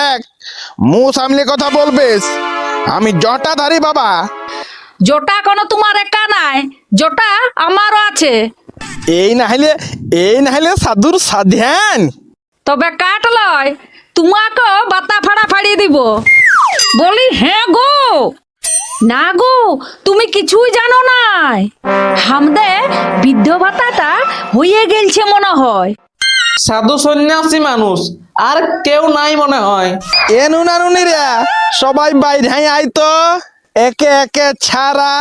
দেখ মু সামনে কথা বলবিস। আমি জটাধারী বাবা। জোটা কোনো তোমার একা নাই জোটা আমারও আছে। এই না হলে এই না হলে সাধুর সাধ্যান তবে কাট লয় তোমাকে বাতা ফাড়া ফাড়িয়ে দিব। বলি হ্যাঁ গো। না গো তুমি কিছুই জানো নাই। হামদে বৃদ্ধ ভাতাটা হয়ে গেলছে মনে হয়। সাধু সন্ন্যাসী মানুষ, আর কেউ নাই মনে হয়। এ সবাই বাইরে আইতো একে একে ছাড়া।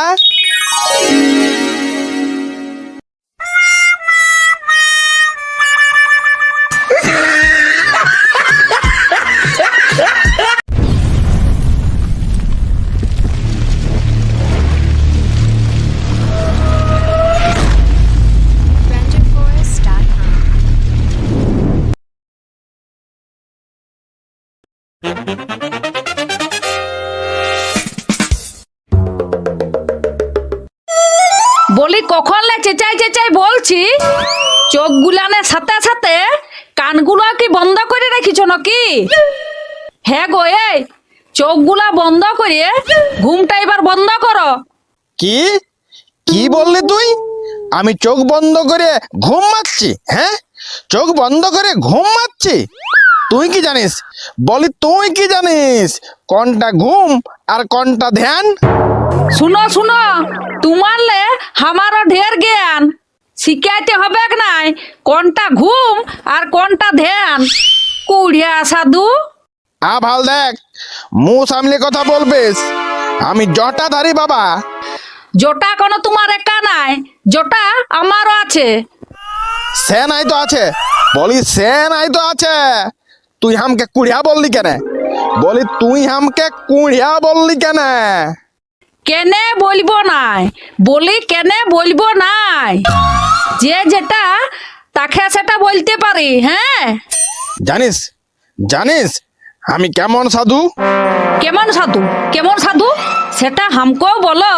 গুলানের সাথে সাথে কানগুলো কি বন্ধ করে রেখেছ নাকি? হ্যাঁ গো এই চোখগুলা বন্ধ করে ঘুমটা এবার বন্ধ করো। কি? কি বললি তুই? আমি চোখ বন্ধ করে ঘুম মারছি হ্যাঁ? চোখ বন্ধ করে ঘুম মারছি? তুই কি জানিস? বলি তুই কি জানিস? কোনটা ঘুম আর কোনটা ধ্যান? শুনো শুনো তোমার লে আমারও ঢের জ্ঞান। শিখাইতে হবে নাই কোনটা ঘুম আর কোনটা ধ্যান? কুড়িয়া সাধু আ ভালো দেখ মু সামনে কথা বলবিস। আমি জটাধারী বাবা। জোটা কোনো তোমার একা নাই জোটা আমারও আছে। সে নাই তো আছে বলি সে নাই তো আছে। তুই হামকে কুড়িয়া বললি কেন? বলি তুই হামকে কুড়িয়া বললি কেন? কেনে বলব নাই? বলি কেনে বলব নাই? যে যেটা তাকে সেটা বলতে পারি হ্যাঁ? জানিস জানিস আমি কেমন সাধু? কেমন সাধু? কেমন সাধু? সেটা হামকো বলো।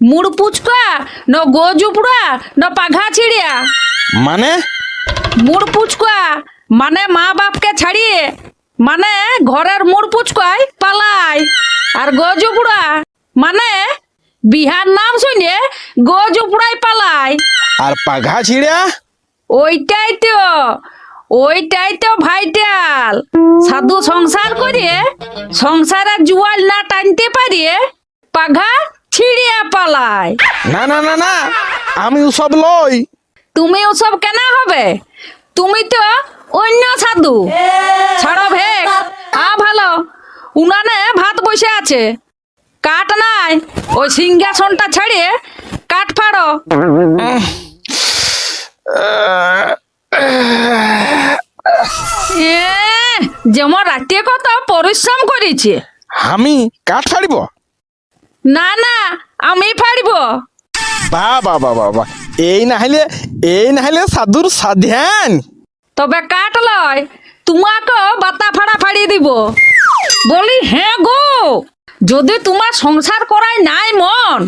মুড় পুচকা ন গোজুপড়া ন পাঘা ছিড়িয়া মানে? মুড় পুচকা মানে মা বাপকে ছাড়িয়ে মানে ঘরের মুড় পুচকায় পালায় আর গজুপুড়া মানে বিহার নাম শুনে গজুপুড়ায় পালায় আর পাঘা ছিড়া? ওইটাই তো ওইটাই তো ভাইটাল। সাধু সংসার করে সংসারে জুয়াল না টানতে পারিয়ে পাঘা ছিড়িয়া পালায়। না না না না আমি সব লই। তুমি ওসব কেন হবে? তুমি তো অন্য সাধু। ছাড়ো ভেক আ ভালো। উনানে ভাত বসে আছে। কাঠ নাই। ওই সিংহাসনটা ছাড়িয়ে কাঠ ফাড়ো। যেমন রাতে কত পরিশ্রম করেছে। আমি কাঠ ফাড়িব? না না আমি ফাড়িব। বা বা বা বা বা। এই না হলে এই না হলে সাধুর সাধ্যান। তবে কাট লয় তোমাকে বাতা ফাড়া ফাড়িয়ে দিব। বলি হ্যাঁ গো। যদি তোমার সংসার করাই নাই মন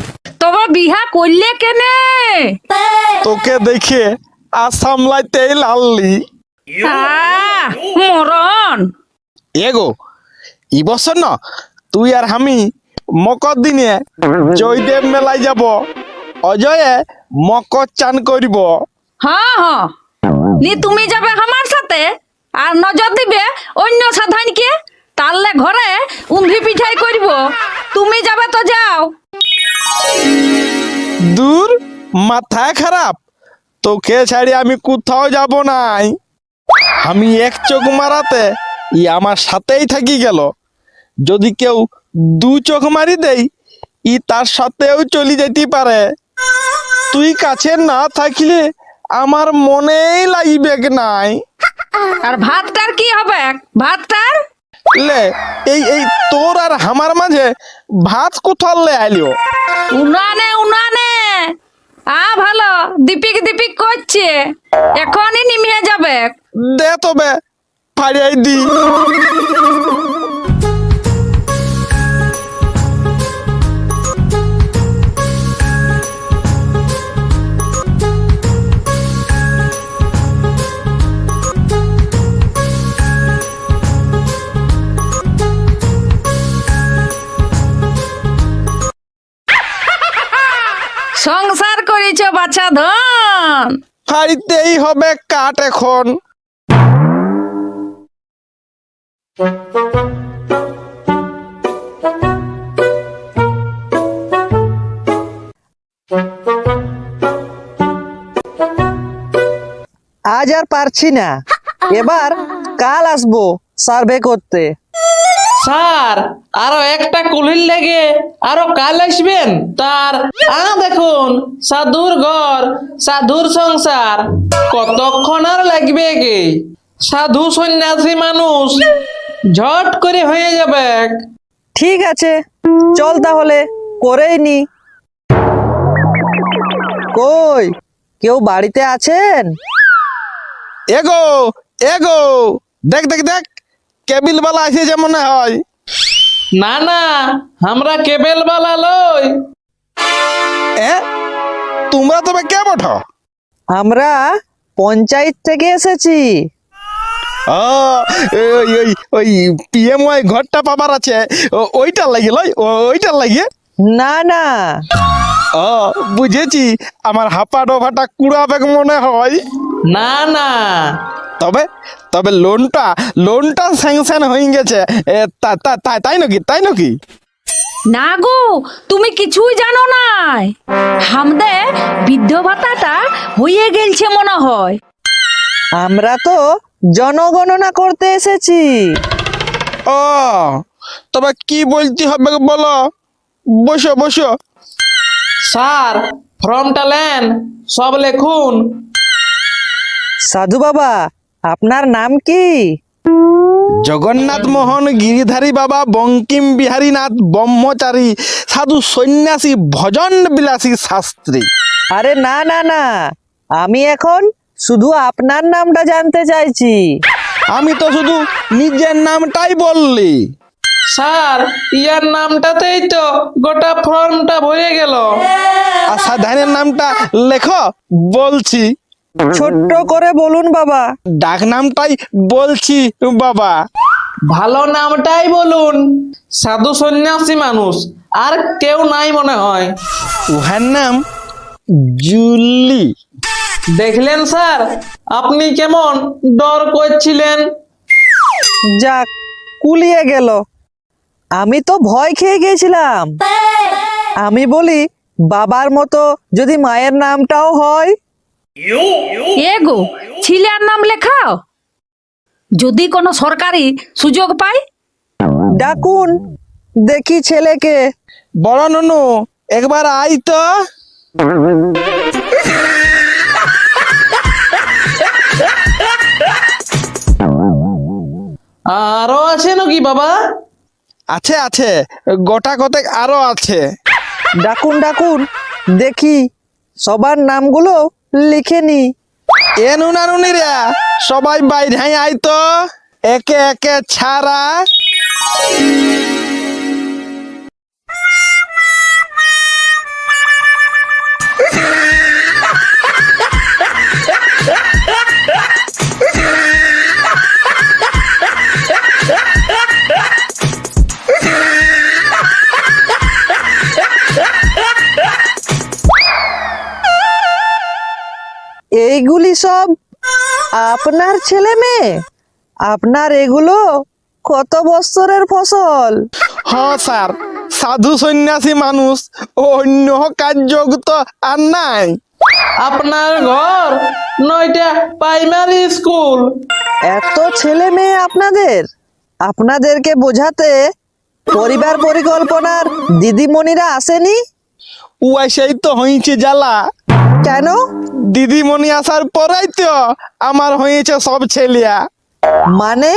তবে বিহা করলে কেনে? তোকে দেখে আর সামলাইতেই লাললি। আহ, মরণ। এগো ই বছর ন তুই আর আমি মকর দিনে জয়দেব মেলায় যাব অজয়ে মকর চান করিব। হ্যাঁ হ্যাঁ। নি তুমি যাবে আমার সাথে আর নজর দিবে অন্য সাধারণকে তাহলে ঘরে উন্ধি পিঠাই করব। তুমি যাবে তো যাও। দূর মাথা খারাপ। তোকে ছাড়ি আমি কোথাও যাব নাই। আমি এক চোখ মারাতে ই আমার সাথেই থাকি গেল। যদি কেউ দু চোখ মারি দেই ই তার সাথেও চলে যেতে পারে। তুই কাছে না থাকলে আমার মনেই লাগবে নাই। আর ভাতটার কি হবে? ভাতটার? লে এই এই তোর আর আমার মাঝে ভাত কোথাল লে আইলিও। উনানে উনানে। আ ভালো। দীপিক দীপিক করছে। এখনই নিমিয়ে যাবে। দে তবে ফাড়িয়াই দি। ধন ফাড়িতেই হবে কাঠ এখন। আজ আর পারছি না। এবার কাল আসব সার্ভে করতে। স্যার আরও একটা কুলির লেগে আরও কাল আসবেন। তার আ দেখুন সাধুর ঘর সাধুর সংসার কতক্ষণ আর লাগবে কি সাধু সন্ন্যাসী মানুষ ঝট করে হয়ে যাবে ঠিক আছে চল তাহলে করেই নি। কই কেউ বাড়িতে আছেন? এগো এগো দেখ দেখ দেখ কেবিল বালা এসেছে মনে হয়। না না আমরা কেবেল বালা লই। এ? তোমরা তবে কে বঠো? আমরা পঞ্চায়েত থেকে এসেছি। ও, ওই ওই ওই পিএম ওই ঘরটা পাবার আছে। ও- ওইটার লাগে লই ওইটার লাগে না না। ও বুঝেছি। আমার হাপা ডোভাটা কুড়াবে মনে হয়। না না। তবে তবে লোনটা লোনটা স্যাংশন হয়ে গেছে। তাই নাকি তাই নাকি? না গো তুমি কিছুই জানো নাই হামদে বৃদ্ধ ভাতাটা হয়ে গেলছে মনে হয়। আমরা তো জনগণনা করতে এসেছি। ও তবে কি বলতে হবে বলো? বসো বসো। স্যার ফর্মটা লেন সব লেখুন। সাধু বাবা আপনার নাম কি? জগন্নাথ মোহন গিরিধারী বাবা বঙ্কিম বিহারী নাথ ব্রহ্মচারী সাধু সন্ন্যাসী ভজন বিলাসী শাস্ত্রী। আরে না না না আমি এখন শুধু আপনার নামটা জানতে চাইছি। আমি তো শুধু নিজের নামটাই বললি। স্যার ইয়ার নামটাতেই তো গোটা ফর্মটা ভরে গেল। আর সাধারণের নামটা লেখো বলছি। ছোট্ট করে বলুন বাবা। ডাক নামটাই বলছি বাবা। ভালো নামটাই বলুন। সাধু সন্ন্যাসী মানুষ আর কেউ নাই মনে হয়। উহার নাম জুলি। দেখলেন স্যার আপনি কেমন ডর করছিলেন? যাক কুলিয়ে গেল। আমি তো ভয় খেয়ে গেছিলাম আমি বলি বাবার মতো যদি মায়ের নামটাও হয়? এ গো ছিলার নাম লেখাও। যদি কোনো সরকারি সুযোগ পাই? ডাকুন দেখি ছেলেকে। বড় ননু একবার আই তো। আরও আছে নাকি বাবা? আছে আছে। গোটা কতেক আরও আছে। ডাকুন ডাকুন। দেখি সবার নামগুলো লিখে নি। এ নুনা নুনিরা সবাই বাইরে আই তো। একে একে ছাড়া। এইগুলি সব আপনার ছেলে মেয়ে? আপনার এগুলো কত বছরের ফসল? হ্যাঁ স্যার সাধু সন্ন্যাসী মানুষ অন্য কার্য তো আর নাই। আপনার ঘর নয়টা প্রাইমারি স্কুল এত ছেলে মেয়ে আপনাদের। আপনাদেরকে বোঝাতে পরিবার পরিকল্পনার দিদিমণিরা আসেনি? উয়াই সেই তো হয়েছে জ্বালা। কেন? দিদিমণি আসার পরেই তো আমার হয়েছে সব ছেলিয়া। মানে?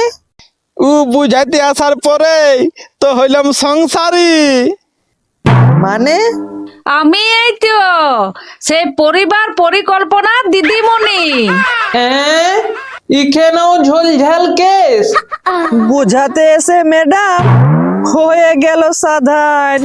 উ বুঝাইতে আসার পরেই তো হইলাম সংসারী। মানে? আমি এই তো সেই পরিবার পরিকল্পনা দিদিমণি। হ্যাঁ এখানেও ঝোলঝাল কেস? বোঝাতে এসে ম্যাডাম হয়ে গেল সাধারণ